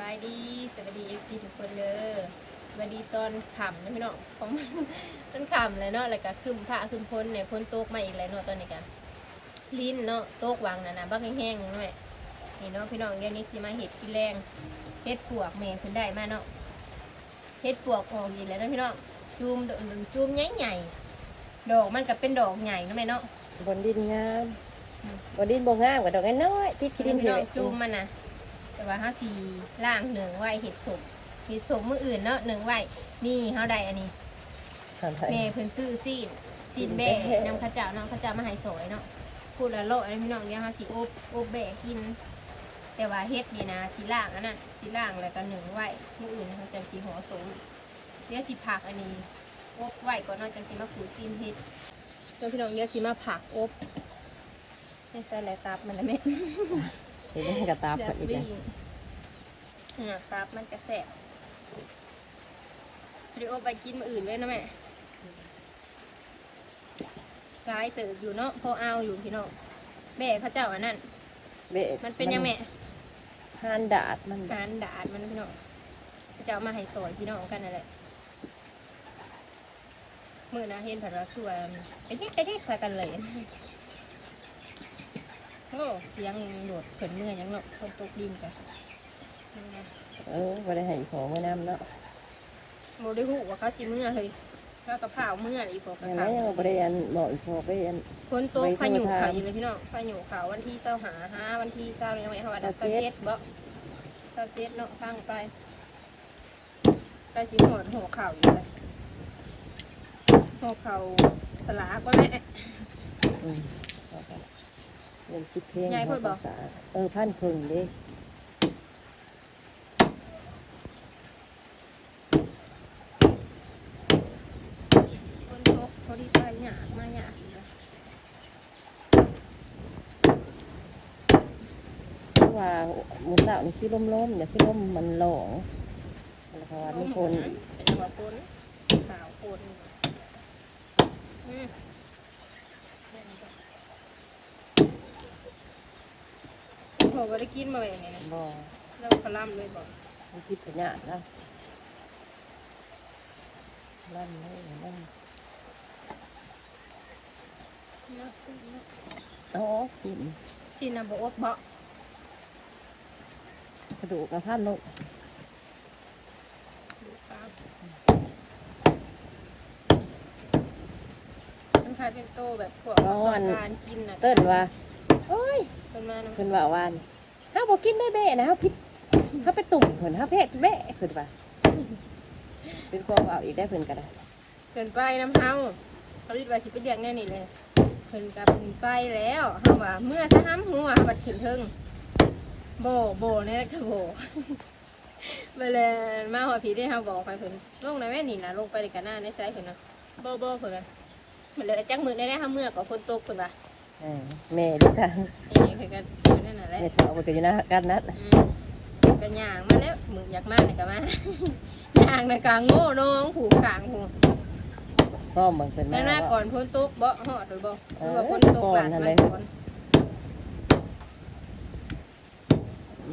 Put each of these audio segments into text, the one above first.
บายดีสวัสดีเอฟซีทุกคนเด้อสวัสดีตอนค่ำนะพี่น้องของมันค่ำเลยเนาะแล้วก็คืมผ้าคืมพ้นเนี่ยพ้นโต๊กมาอีกแล้วเนาะตอนนี้กันลิ้นเนาะโต๊กวางนะนะบักแห้งๆนั่นแหละนี่เนาะพี่น้องเดี๋ยวนี้สิมาเห็ดกินแรงเห็ดปวกแม่เพิ่นได้มาเนาะเห็ดปวกออกอีกแล้วเนาะพี่น้องจูมจูมใหญ่ๆดอกมันก็เป็นดอกใหญ่เนาะแม่เนาะบนดินงามบนดินบ่งามกับดอกน้อยๆที่ขี้ดินพี่น้องเห็ดจูมมันนะ แต่ว่าเฮาสีล่างหนึ่งไว้เห็ดสมเห็ดสมมืออื่นเนาะหนึ่งไว้นี่เฮาได้อันนี้ทำไทยแม่เพิ่นซื้อซีนซีนแบะนำข้าวเจ้าเนาะข้าวเจ้ามาให้สวยเนาะพูดละโลอะไรพี่น้องเนี่ยเฮาสิอบอบแบะกิน แต่ว่าเฮ็ดนี่นะสิล่างอันนั้นสิล่างแล้วก็หนึ่งไว้มืออื่นเขาจังสิห่อสมเดี๋ยวสิผักอันนี้อบไว้ก่อนเนาะจังสิมาขูดตีนเฮ็ดเดี๋ยวพี่น้องเดี๋ยวสิมาผักอบให้ใส่แหละตับมันละแม่ เห็นไหมกระตาเดืผัอดดอีกวิ่แล้วงอะครับมันกระแสบเดี๋ยวเอาไปกินมืออื่นเลยนะแม่กายเติบอยู่เนาะพอเอาอยู่พี่น้องแม่เขาเจ้าอันนั้นเบะมันเป็นยังแม่ทานดาดมันการดาดมันพี่น้องเขาเจ้ามาให้ซอยพี่น้องกันนั่นแหละมือนะเห็นผัดว่าคือว่าไอ้เด็กไอ้เด็กพากันเลย โอ้เสียงโดดเขินเมื่อยยังเนาะคนตกดินกันเออบ่ได้ให้ของไว้น้ำเนาะโมได้หูว่าเขาสิเมื่อเลยเขากระเพราเมื่ออีกพวกกระยังเพไงรายังบ่ได้อันบอกอีกพอไปอันคนโต๊ะไว้พายุโทรเขาถามอยู่เลยพี่น้องพายุเขาวันที่เศร้าหาห้าวันที่เศร้ายังไงเขาว่าเศร้าเศร้าเจ็เจ็ดดบ่เศร้าเจ็ดเนาะฟังไปไปสิหอดหัวเข่าอยู่เลยหัวเข่าสลากว่าแม่ อืมเอาไป เรียนสิบเพลงยายพูดบอกภาษาเออพันพึ่งเด้คนโต๊ะเขาดีไปหยาดมาหยาดอยู่เลยเพราะว่าหมุนเต่านี่สิล้มๆอย่าสิล้มมันหลงแล้วก็ว่ามีคนเป็นจังหวะคนขาวคนอืม พอบ่ได้กินมาแบบนี้นะบ่เราขล่ำเลยบอกมีพิษพญาธินะลั่นเลยลั่นเอาออกสิชินนะบอกว่าเบาะกระดูกกระพันลงดูตามมันคล้ายเป็นโตแบบพวกการกินนะเติ้นว่าโอ้ยเป็นมานะ เพิ่นว่าว่านี่ เฮาบ่กินได้แบ่นะเฮาพิษเฮาไปตุ่มเพิ่นเฮาเพศแบ่เพิ่นว่าเป็นความเอาอีกได้เพิ่นก็ได้เกินไปน้ำเฮาเขาเรียกว่าสิไปเรียกแน่นี่เลยเพิ่นกับเพิ่นไปแล้วเฮาว่าเมื่อซะห้ำหัวบัดขึ้นเทิงโบโบนี่แหละคือโบไปเลยมาหัวผีได้เฮาบอกไปเพิ่นลงในแม่นี่นะลงไปในกันหน้าในไซส์เพิ่นนะโบโบเพิ่นว่ามันเลยจักมือได้ได้เฮาเมื่อก็คนตกเพิ่นว่าเออแม่ดิค่ะนี่คือกันเพิ่นนั่ นน่ะแหละแม่เฒ่าเพิ่นก็อยู่นะกันนัดอืมกันย่างมาแล้วมืออยากมาเนี่ยก็มา ย่างในกลางโง่น้องผูกกลางผูซ่อมเบิ่งเพิ่นมาแล้วหน้าว่าก่อนพ้นตุกบ่หอดหรือบ่หเอรืออว่าพ้นตุกก่หอนลานนั่นมาเลยก่อน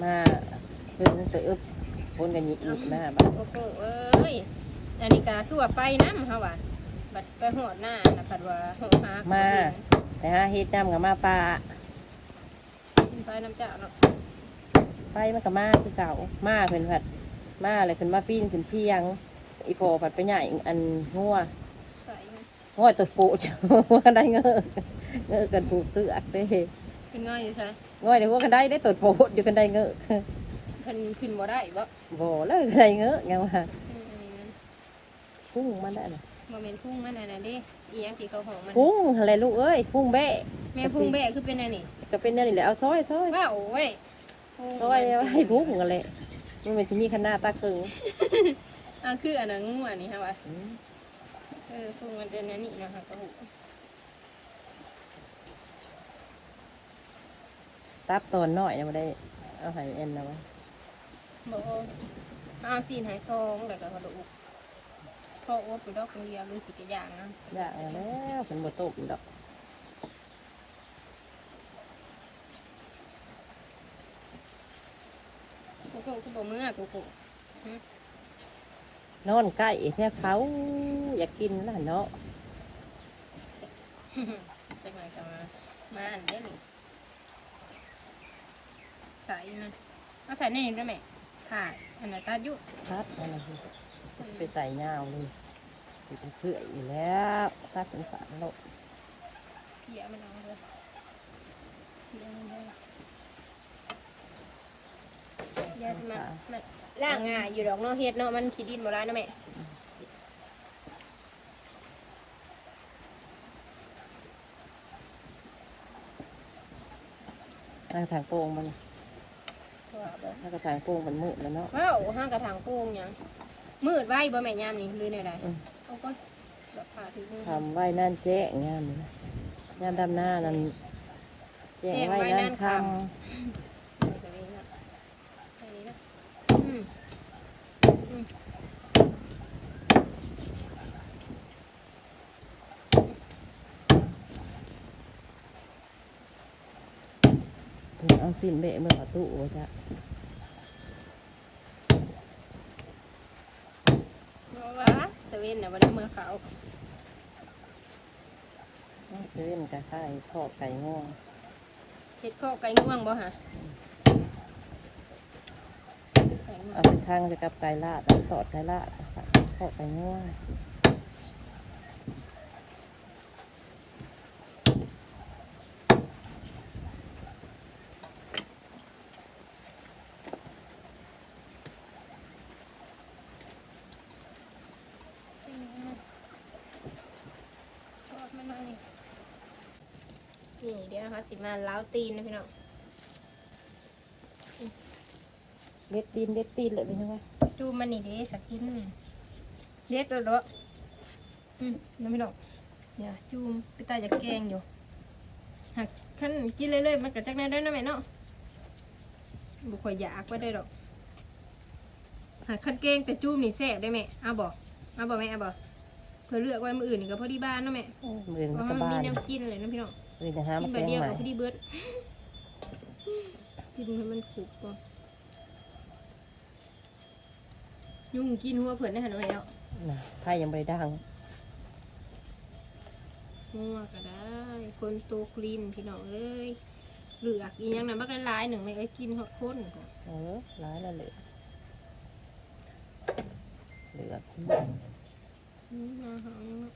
มาเพิ่นเติบเพิ่นก็หยิกอีกมาบัดโอ้โหเอ้ยอันนี้ก็คือว่าไปน้ำเฮาว่าบัดไปหอดหน้านะปัดว่าหอดหามา แต่หาเฮ็ดน้ำก็มาป่าไป น้ำเจ้าเนาะไปมันก็มาคือเก่ามาเพิ่นผัดมาเลยเพิ่นมาปีนขึ้นเที่ยง อีพอผัดไปใหญ่อันงัวใส่มันงัวตัวปูดว่าได้เงอะเงอะกันผูกเสือกเด้ขึ้นง่ายอยู่ใช่ง่อยเดี๋ยวว่ากันได้ได้ตัวปูดอยู่กันได้เงอะขึ้นขึ้นบ่ได้บ่บ่แล้วกันได้เงอะไงว่าอืมพุ่งมันได้น่ะบ่แม่นพุ่งมันน่ะนะเด้ อีหยังที่เขาห้องมันพุ่งอะไรลูกเอ้ยพุ่งแบะแม่พุ่งแบะคือเป็นอันนี้ก็เป็นนั่นนี่แหละเอาซอยซอยว้าวโอ้ยพุ่งซอยเอาให้พุ่งอะไรมันเป็นสิมีขนาดตาเกิงอ่าคืออันนั้นงูอันนี้ฮะวะอืมเออพุ่งมันเป็นอันนี้นะคะกระหูตับตอนน้อยยังไม่ได้เอาให้เอ็นนะวะบอกว่าเอาซีนหายซองแล้วก็กระดูกเพราะว่าเป็นดอกคนเดียวรู้สึกอย่างนะอยากแล้วเป็นบ่ตกอีกดอกโอ้กูกูกูบอกเมื่อกูกูนอนใกล้แท้เขาอยากกินแล้วเนาะจังไรกันมามาอันเด้อนี่ใส่นะเอาใส่ในนี้ด้วยไหมค่ะอันนั้นตายุพัดอันนั้นไปใส่ยาวเลย สิเป็นเพื่อยอยู่แล้วตัดสงสารโลกเพียมันเอาเลยเพียมันเลยยาสมันมันล่างง่ายอยู่ดอกเนาะเฮ็ดเนาะมันขี้ดินบ่ได้เนาะแม่ทางทางโป่งมันว่าบ่ทางกระถางโป่งมันมืดแล้วเนาะว้าวห้างกระถางโป่งหยังมืดไว้บ่แม่ยามนี่หรือแนวใดอืม เอาก็แบบผ่าถึงมือทำไว้นั่นแจ้งงามเลยนะงามดำหน้านั่นแจ้งไว้นั่นคแบบนี้นะแบบนี้นะอืมอืมำเอาสินเบะเมื่อประตูไว้จ้ะ เพราะ ว่าตะเวนน่ะบ่ได้มือเขาเล่นกระค่ายทอดไก่ง่วงเฮ็ดข้อไก่ง่วงบ่ฮะไก่ง่วงเอาไปทางจะกับไก่ลาดเอาทอดไก่ลาดทอดไก่ง่วง ชอบมันมากนี่ นี่เดี๋ยวนะคะสิมาล้าวตีนนะพี่น้องเด็ดตีนเด็ดตีนเลยเป็นยังไงจูมันนี่เด้สักกินเด็ดแล้วเด้ออืมน้ำพี่น้องเนี่ยจูมไปตายจากแกงอยู่หักขั้นกินเรื่อยๆมันก็จักแน่ได้นะแม่เนาะบุค่อยอยากไว้ได้ดอกหักขั้นแกงแต่จูมนี่แซ่บได้ไหมเอาบอกเอาบอกแม่เอาบอกเพื่อเลือกไว้มืออื่นนี่ก็พอดีบ้านเนาะแม่เรียนเพมัราะนก็มันบ้ามีนแนวกินเลยนะพี่น้อง เรียนจะหากิมานแบแกบงเดียวใหม่กับพอดีเบิร์ดกินให้มันขูกก่อนยุ่งกินหัวเผื่อนได้หันไว้แล้วนะไพ่ยังไม่ได้ดังหัวก็ได้ คนโตคลีนพี่น้องเอ้ยเหลือกอีหยังนั้นบักหลายๆหนึ่งไม่เอ้ยกินหอดข้นก่อนเออร้ายแล้วเหลือเหลือที่อืมเอาหาเอาเนาะ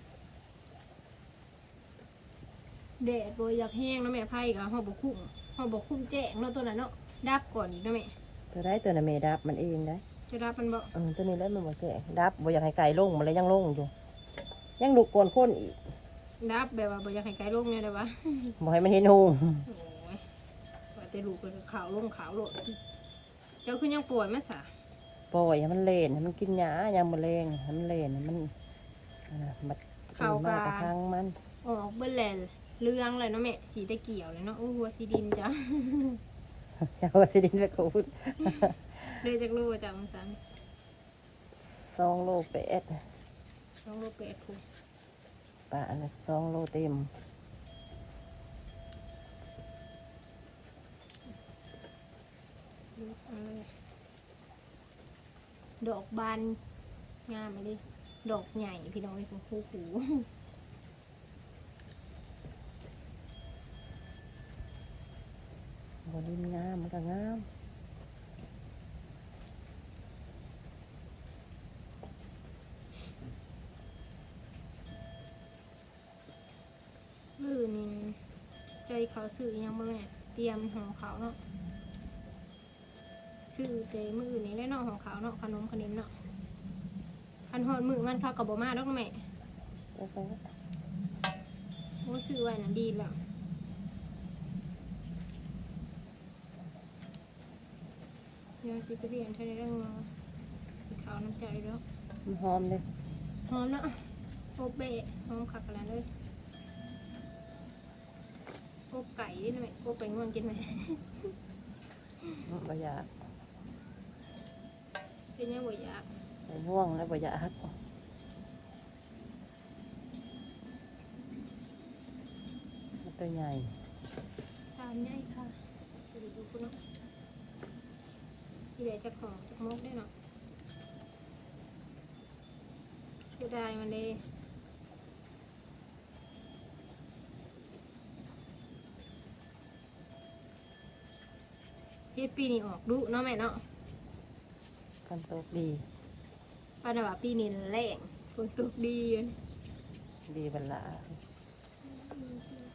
แดดโบอยากแห้งเนาะแม่ไผ่กับหอบบกคุ้มหอบบกคุ้มแจ้งเนาะตัวนั้นเนาะดับก่อนอีกเนาะแม่ตัวได้ตัวน่ะเมดับมันเองได้จะดับมันบ่เออตัวนี้แล้วมันบ่แก่ดับบ่อยากให้ไก่ลงมันเลยยังลงอยู่ ยังลุกกวนคนอีก ดับแบบว่าบ่อยากให้ไกลลงเนี่ยได้ปะบ่ให้มันเห็นหูโอ้ยว่าแต่ลูกเป็นขาวลงขาวโลดเจ้าคือยังป่วยไหมสะปล่อยให้มันเล่นให้มันกินหญ้ายามมื้อแรงให้มันเล่นให้มันอ่าบัดขาวมากากระทั่งมัน ออกเบิ่นแหล่ เรื่องเลยเนาะแม่สีตะเกี่ยวเลยเนาะโอ้หัวสีดินจ้ะเอาสิดินไปกูดเลยจากลูกจ้ะมังสันสองโลแปดน้องลูกเป็ดคุณปลาอันละสองโลเต็มเอาเลยดอกบานงามเลยดอกใหญ่พี่น้องไอ้ของคู่หู บ่ดินงามมันก็งามมือนี่ใจเขาซื้ออิหยังบ่แม่เตรียมห่อเขาวเนาะซื้อเตมืออื่นนี่ได้เนาะห่อเขาวเนาะขนมขนมเนาะคันหอดมือมันเข้ากับบ่มาดอกเนาะแม่แล้วก็โอ้ซื้อไว้น่ะดีแล้วเดี๋ ยวสิไปเรียนเท่าไรแล้วเนาะสิขาวน้ำใจเด้อมันหอมเลยหอมเนาะโอบเบะหอมคักอะไรเลยโอบไก่ดิหน่อยโอบไปง่วงกินไหมบ่อยากเป็นยังบ่อยากไปง่วงแล้วบ่อยากมันตัวใหญ่สามใหญ่ค่ะไปดูคุณเนาะ เที่ได้จากของจากมกได้เนาะเสียดายมันเลยเฮ็ดปีนี้ออกดุเนาะแม่เนาะกันตกดีว่าแต่ว่าปีนี้แรงฝนตกดีอยู่ดีบรรลา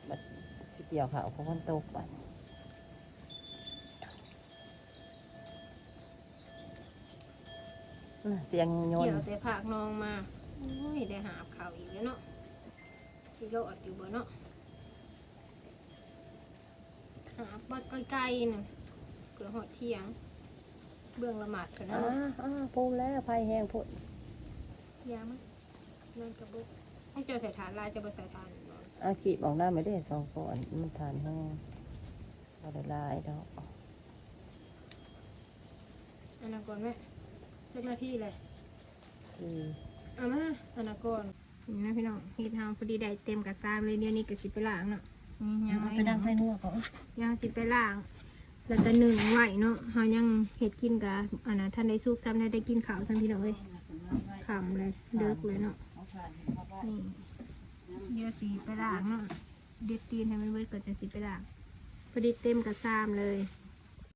บัดสิเกี่ยวเขาเพราะมันตกบัด เสียงโยนเกี่ยวแต่ผากนองมาโอ้ยได้หาบข่าวอีกแล้วเนาะสิโลอดอยู่บ่เนาะหาบดใกล้ๆน่ะเกือหอดเที่ยง เบื้องละหมาดกันอ่าเนาะอ่าพูมแล้วไฟแห้งพุ่นยามั้ยนั่นกระบุกให้เจ้าใส่ฐานลายจะบ่ใส่ฐานบ่เอาขีบออกหน้าไม่ได้สองก่อนมันทานแห้งเราได้ลายดอกอันนั้นก่อนแม่ เจ้าหน้าที่เลยคือเอามาอันนั้นก่อนนี่นะพี่น้องเฮ็ดเฮาพอดีได้เต็มกระซามเลยเดี๋ยวนี้ก็สิไปล้างเนาะนี่ยังเอาไปดังไฟนัวก่อนยังสิไปล้าง แล้วก็หนึ่งไหวเนาะเฮายังเฮ็ดกินกะอันนั้นท่านได้สุกซ้ำได้ได้กินข้าวซ้ำพี่น้องเอ้ยขำเลยเดิกเลยเนาะนี่เดี๋ยวสิไปล้างเนาะเด็ดตีนให้มันเบิดก่อนจะสิไปล้างพอดีเต็มกระซามเลยอ